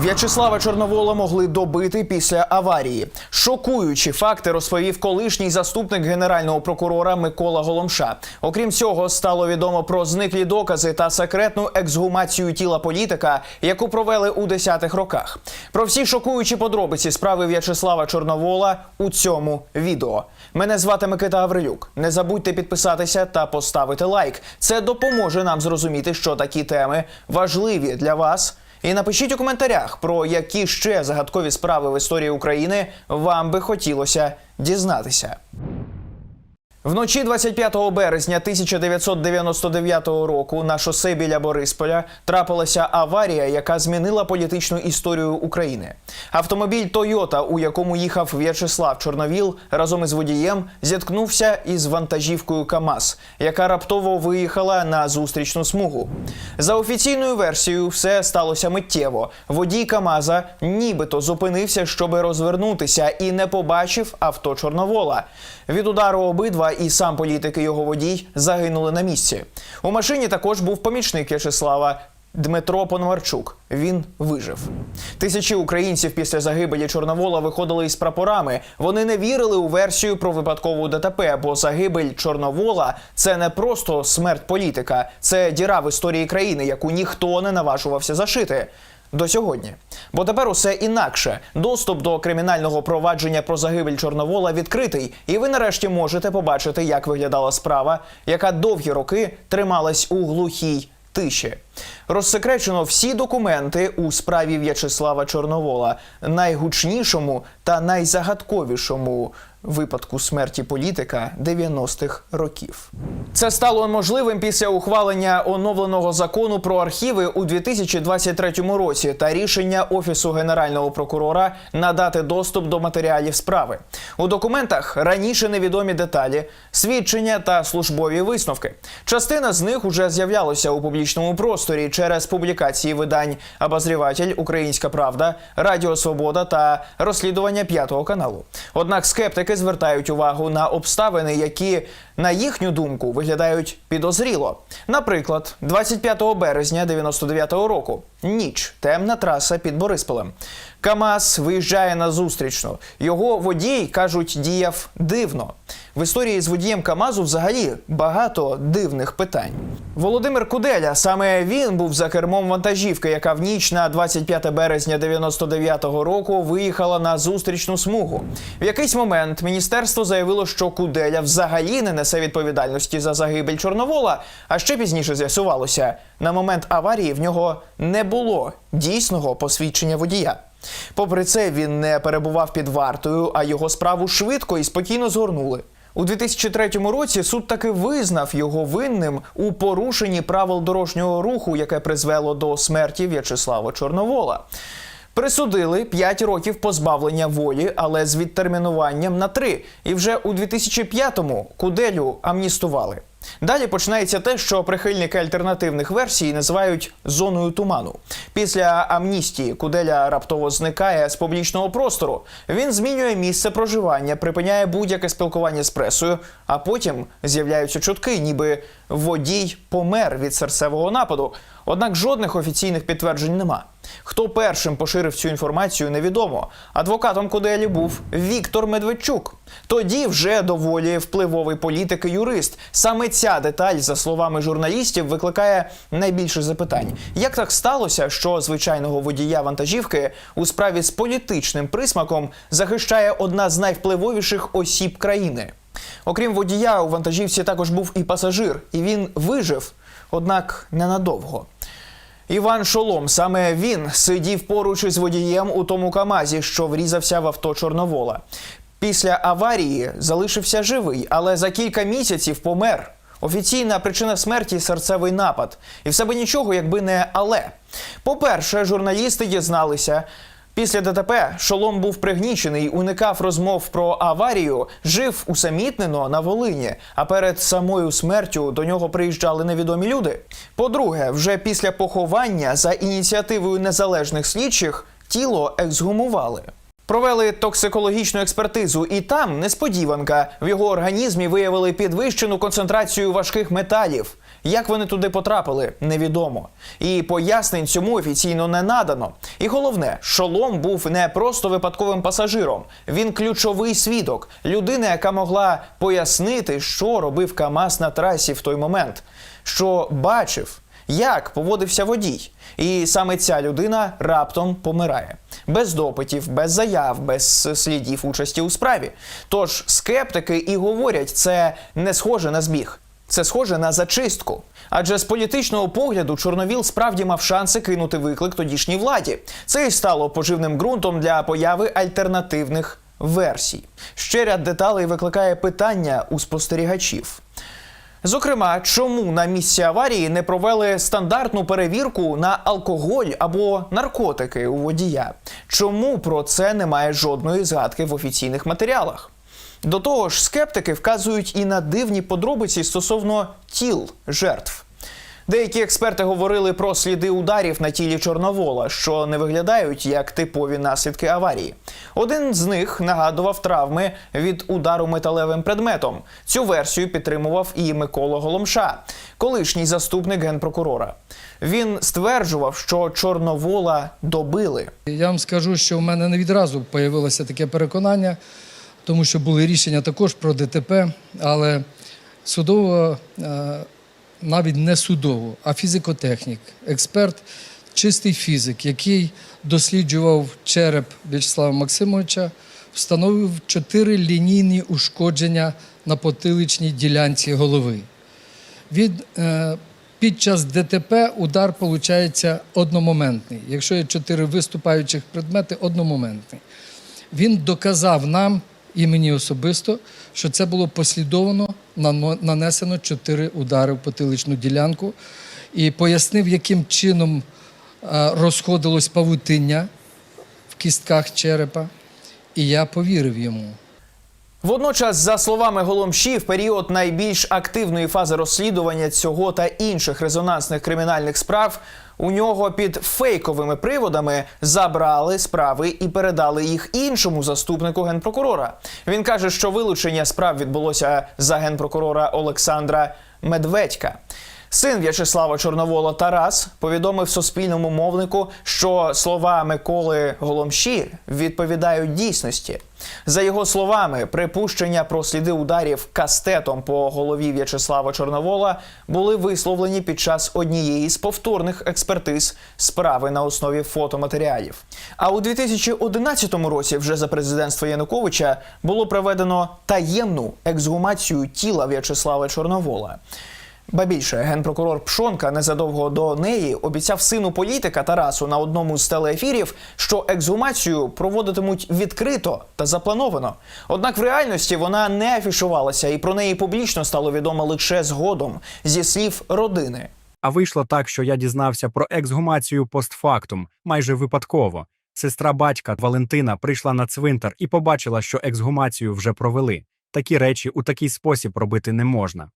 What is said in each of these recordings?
В'ячеслава Чорновола могли добити після аварії. Шокуючі факти розповів колишній заступник генерального прокурора Микола Голомша. Окрім цього, стало відомо про зниклі докази та секретну ексгумацію тіла політика, яку провели у десятих роках. Про всі шокуючі подробиці справи В'ячеслава Чорновола у цьому відео. Мене звати Микита Гаврилюк. Не забудьте підписатися та поставити лайк. Це допоможе нам зрозуміти, що такі теми важливі для вас. І напишіть у коментарях, про які ще загадкові справи в історії України вам би хотілося дізнатися. Вночі 25 березня 1999 року на шосе біля Борисполя трапилася аварія, яка змінила політичну історію України. Автомобіль Тойота, у якому їхав В'ячеслав Чорновіл, разом із водієм зіткнувся із вантажівкою КАМАЗ, яка раптово виїхала на зустрічну смугу. За офіційною версією, все сталося миттєво. Водій КАМАЗа нібито зупинився, щоб розвернутися, і не побачив авто Чорновола. Від удару обидва і сам політик і його водій загинули на місці. У машині також був помічник В'ячеслава. Дмитро Пономарчук він вижив. Тисячі українців після загибелі Чорновола виходили із прапорами. Вони не вірили у версію про випадкову ДТП, бо загибель Чорновола це не просто смерть політика, це діра в історії країни, яку ніхто не наважувався зашити. До сьогодні, бо тепер усе інакше. Доступ до кримінального провадження про загибель Чорновола відкритий, і ви нарешті можете побачити, як виглядала справа, яка довгі роки трималась у глухій тиші. Розсекречено всі документи у справі В'ячеслава Чорновола, найгучнішому та найзагадковішому випадку смерті політика 90-х років. Це стало можливим після ухвалення оновленого закону про архіви у 2023 році та рішення офісу генерального прокурора надати доступ до матеріалів справи. У документах раніше невідомі деталі, свідчення та службові висновки. Частина з них уже з'являлася у публічному просторі через публікації видань Обозріватель, Українська Правда, Радіо Свобода та розслідування п'ятого каналу. Однак скептики звертають увагу на обставини, які, на їхню думку, виглядають підозріло. Наприклад, 25 березня 99-го року ніч, темна траса під Борисполем. КАМАЗ виїжджає на зустрічну. Його водій кажуть, діяв дивно. В історії з водієм КАМАЗу взагалі багато дивних питань. Володимир Куделя саме він був за кермом вантажівки, яка в ніч на 25 березня 99-го року виїхала на зустрічну смугу. В якийсь момент міністерство заявило, що Куделя взагалі не несе відповідальності за загибель Чорновола. А ще пізніше з'ясувалося, на момент аварії в нього не було дійсного посвідчення водія. Попри це, він не перебував під вартою, а його справу швидко і спокійно згорнули. У 2003 році суд таки визнав його винним у порушенні правил дорожнього руху, яке призвело до смерті В'ячеслава Чорновола. Присудили 5 років позбавлення волі, але з відтермінуванням на 3. І вже у 2005-му Куделю амністували. Далі починається те, що прихильники альтернативних версій називають зоною туману. Після амністії Куделя раптово зникає з публічного простору. Він змінює місце проживання, припиняє будь-яке спілкування з пресою, а потім з'являються чутки, ніби водій помер від серцевого нападу. Однак жодних офіційних підтверджень нема. Хто першим поширив цю інформацію, невідомо. Адвокатом Куделі був Віктор Медведчук. Тоді вже доволі впливовий політик і юрист. Саме ця деталь, за словами журналістів, викликає найбільше запитань. Як так сталося, що звичайного водія вантажівки у справі з політичним присмаком захищає одна з найвпливовіших осіб країни? Окрім водія, у вантажівці також був і пасажир, і він вижив, однак ненадовго. Іван Шолом, саме він сидів поруч із водієм у тому Камазі, що врізався в авто Чорновола. Після аварії залишився живий, але за кілька місяців помер. Офіційна причина смерті серцевий напад. І все би нічого, якби не але. По-перше, журналісти дізналися. Після ДТП Шолом був пригнічений, уникав розмов про аварію, жив усамітнено на Волині. А перед самою смертю до нього приїжджали невідомі люди. По-друге, вже після поховання за ініціативою незалежних слідчих тіло ексгумували. Провели токсикологічну експертизу, і там несподіванка в його організмі виявили підвищену концентрацію важких металів. Як вони туди потрапили, невідомо. І пояснень цьому офіційно не надано. І головне, шолом був не просто випадковим пасажиром. Він ключовий свідок, людина, яка могла пояснити, що робив КАМАЗ на трасі в той момент, що бачив. Як поводився водій, і саме ця людина раптом помирає без допитів, без заяв, без слідів участі у справі. Тож скептики і говорять, це не схоже на збіг. Це схоже на зачистку. Адже з політичного погляду Чорновіл справді мав шанси кинути виклик тодішній владі. Це і стало поживним ґрунтом для появи альтернативних версій. Ще ряд деталей викликає питання у спостерігачів. Зокрема, чому на місці аварії не провели стандартну перевірку на алкоголь або наркотики у водія? Чому про це немає жодної згадки в офіційних матеріалах? До того ж, скептики вказують і на дивні подробиці стосовно тіл жертв. Деякі експерти говорили про сліди ударів на тілі Чорновола, що не виглядають як типові наслідки аварії. Один з них нагадував травми від удару металевим предметом. Цю версію підтримував і Микола Голомша, колишній заступник генпрокурора. Він стверджував, що Чорновола добили. Я вам скажу, що в мене не відразу появилося таке переконання, тому що були рішення також про ДТП, але судово, е, навіть не судово, а фізикотехнік, експерт, чистий фізик, який досліджував череп В'ячеслава Максимовича, встановив чотири лінійні ушкодження на потиличній ділянці голови. Від, е, під час ДТП удар виходить одномоментний. Якщо є чотири виступаючих предмети, одномоментний. Він доказав нам і мені особисто, що це було послідовно нано- нанесено чотири удари в потиличну ділянку і пояснив, яким чином е, розходилось павутиння в кістках черепа. І я повірив йому. Водночас, за словами Голомші, в період найбільш активної фази розслідування цього та інших резонансних кримінальних справ у нього під фейковими приводами забрали справи і передали їх іншому заступнику генпрокурора. Він каже, що вилучення справ відбулося за генпрокурора Олександра Медведька. Син В'ячеслава Чорновола Тарас повідомив суспільному мовнику, що слова Миколи Голомші відповідають дійсності. За його словами, припущення про сліди ударів кастетом по голові В'ячеслава Чорновола були висловлені під час однієї з повторних експертиз справи на основі фотоматеріалів. А у 2011 році, вже за президентства Януковича, було проведено таємну ексгумацію тіла В'ячеслава Чорновола. Ба більше генпрокурор Пшонка незадовго до неї обіцяв сину політика Тарасу на одному з телеефірів, що ексгумацію проводитимуть відкрито та заплановано. Однак в реальності вона не афішувалася, і про неї публічно стало відомо лише згодом зі слів родини. А вийшло так, що я дізнався про ексгумацію постфактум майже випадково. Сестра батька Валентина прийшла на цвинтар і побачила, що ексгумацію вже провели. Такі речі у такий спосіб робити не можна.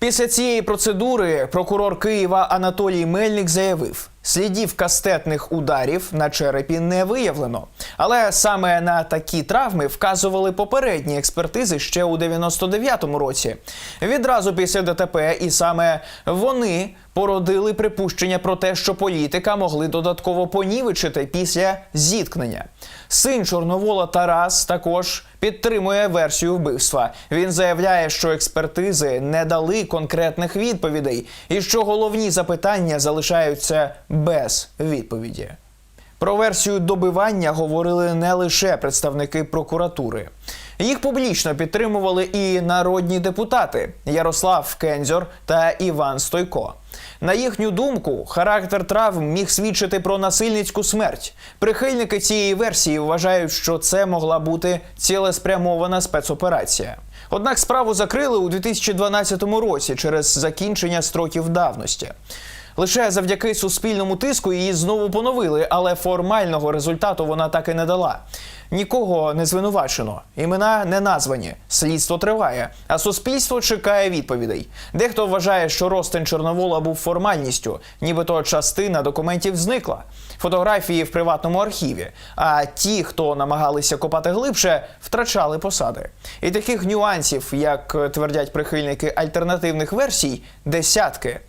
Після цієї процедури прокурор Києва Анатолій Мельник заявив, слідів кастетних ударів на черепі не виявлено. Але саме на такі травми вказували попередні експертизи ще у 99-му році. Відразу після ДТП, і саме вони породили припущення про те, що політика могли додатково понівечити після зіткнення. Син Чорновола Тарас також підтримує версію вбивства. Він заявляє, що експертизи не дали конкретних відповідей, і що головні запитання залишаються без відповіді. Про версію добивання говорили не лише представники прокуратури. Їх публічно підтримували і народні депутати Ярослав Кензьор та Іван Стойко. На їхню думку, характер травм міг свідчити про насильницьку смерть. Прихильники цієї версії вважають, що це могла бути цілеспрямована спецоперація. Однак справу закрили у 2012 році через закінчення строків давності. Лише завдяки суспільному тиску її знову поновили, але формального результату вона так і не дала. Нікого не звинувачено, імена не названі, слідство триває, а суспільство чекає відповідей. Дехто вважає, що розтин Чорновола був формальністю, нібито частина документів зникла. Фотографії в приватному архіві. А ті, хто намагалися копати глибше, втрачали посади. І таких нюансів, як е, твердять прихильники альтернативних версій, десятки.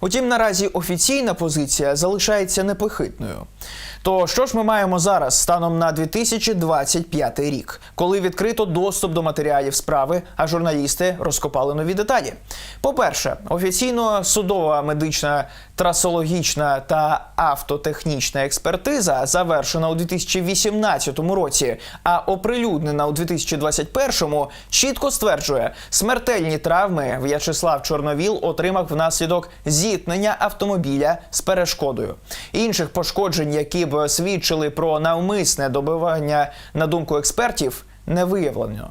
Утім, наразі офіційна позиція залишається непохитною. То що ж ми маємо зараз станом на 2025 рік, коли відкрито доступ до матеріалів справи, а журналісти розкопали нові деталі? По-перше, офіційно судова медична трасологічна та автотехнічна експертиза завершена у 2018 році, а оприлюднена у 2021 чітко стверджує, смертельні травми В'ячеслав Чорновіл отримав внаслідок зіткнення автомобіля з перешкодою. Інших пошкоджень, які б свідчили про навмисне добивання на думку експертів, не виявлено.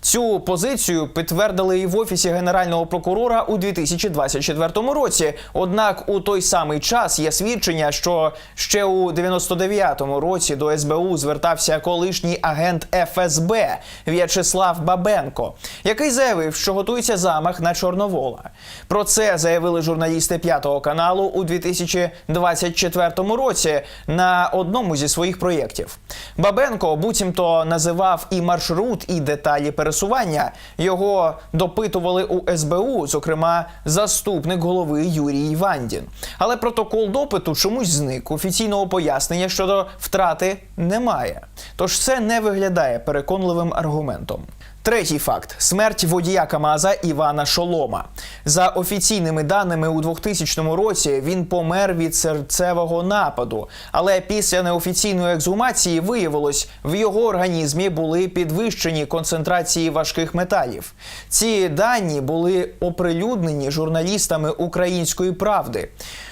Цю позицію підтвердили і в офісі генерального прокурора у 2024 році. Однак у той самий час є свідчення, що ще у 99-му році до СБУ звертався колишній агент ФСБ В'ячеслав Бабенко, який заявив, що готується замах на Чорновола. Про це заявили журналісти п'ятого каналу у 2024 році на одному зі своїх проєктів. Бабенко буцімто називав і маршрут, і деталі пересування. Його допитували у СБУ, зокрема, заступник голови Юрій Вандін. Але протокол допиту чомусь зник. Офіційного пояснення щодо втрати немає. Тож це не виглядає переконливим аргументом. Третій факт: смерть водія Камаза Івана Шолома. За офіційними даними, у 2000 році він помер від серцевого нападу. Але після неофіційної ексгумації виявилось, в його організмі були підвищені концентрації важких металів. Ці дані були оприлюднені журналістами Української правди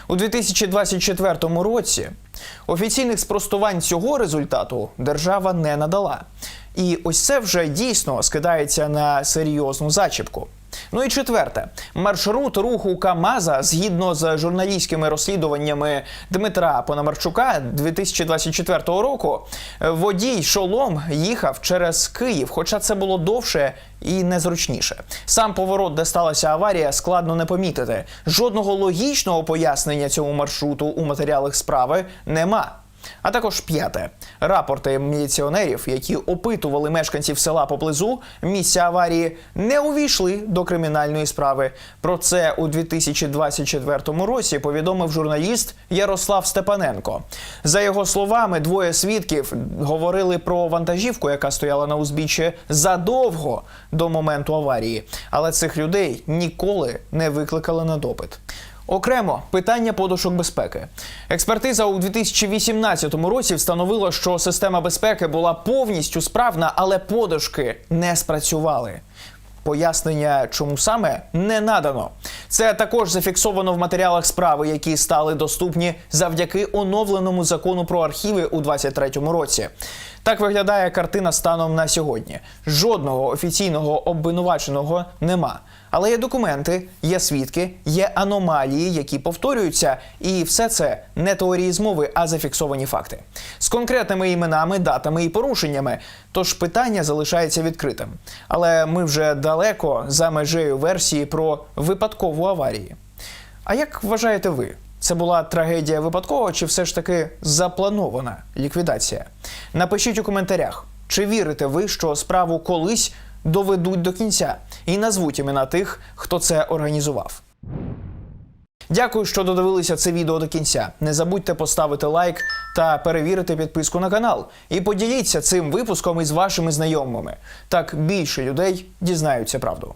у 2024 році. Офіційних спростувань цього результату держава не надала. І ось це вже дійсно скидається на серйозну зачіпку. Ну і четверте, маршрут руху Камаза згідно з журналістськими розслідуваннями Дмитра Пономарчука 2024 року, водій шолом їхав через Київ, хоча це було довше і незручніше. Сам поворот, де сталася аварія, складно не помітити. Жодного логічного пояснення цьому маршруту у матеріалах справи нема. А також п'яте рапорти міліціонерів, які опитували мешканців села поблизу місця аварії, не увійшли до кримінальної справи. Про це у 2024 році повідомив журналіст Ярослав Степаненко. За його словами, двоє свідків говорили про вантажівку, яка стояла на узбіччі задовго до моменту аварії. Але цих людей ніколи не викликали на допит. Окремо питання подушок безпеки. Експертиза у 2018 році встановила, що система безпеки була повністю справна, але подушки не спрацювали. Пояснення, чому саме не надано. Це також зафіксовано в матеріалах справи, які стали доступні завдяки оновленому закону про архіви у 2023 році. Так виглядає картина станом на сьогодні. Жодного офіційного обвинуваченого нема. Але є документи, є свідки, є аномалії, які повторюються, і все це не теорії змови, а зафіксовані факти з конкретними іменами, датами і порушеннями. Тож питання залишається відкритим. Але ми вже далеко за межею версії про випадкову аварію. А як вважаєте ви? Це була трагедія випадкова чи все ж таки запланована ліквідація? Напишіть у коментарях, чи вірите ви, що справу колись доведуть до кінця і назвуть імена тих, хто це організував. Дякую, що додивилися це відео до кінця. Не забудьте поставити лайк та перевірити підписку на канал. І поділіться цим випуском із вашими знайомими. Так більше людей дізнаються правду.